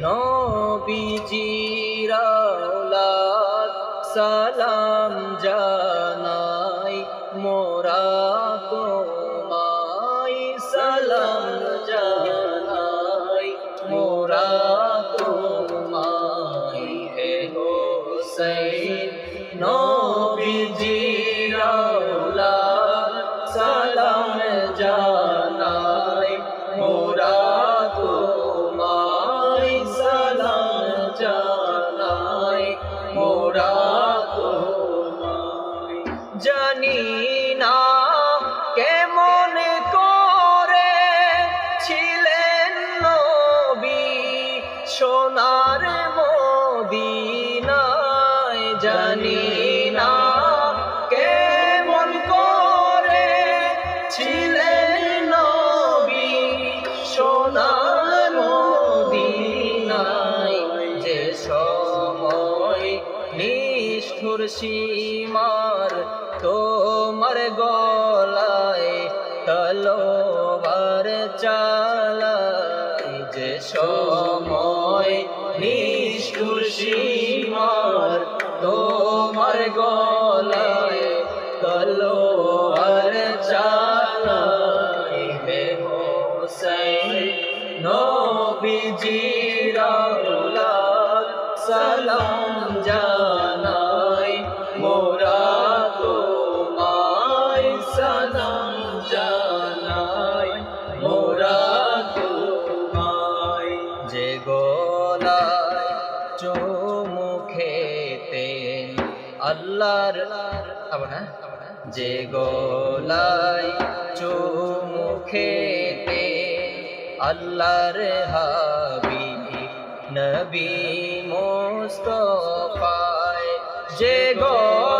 নবীজির আওলাদ সালাম জানাই মোরা তোমায় সালাম জানাই মোরা তোমায় হে হোসেন নবীজির জানি না কেমন করে ছিলেন নবী সোনার মদিনায় জানি না কেমন করে ছিলেন নবী সোনার মদিনায় যে সময় নিষ্ঠুর সীমার তোমার গলায় তলোবার চালায় যে সময় নিষ্ঠুর সীমার তোমার গলায় তলোয়ার চালায় হে হোসেন নবীজির সালাম। চুমুখেতে আল্লাহর আবার না যে গোলায় চুমুখেতে আল্লাহর হাবি নবী মোস্তফায় যে গো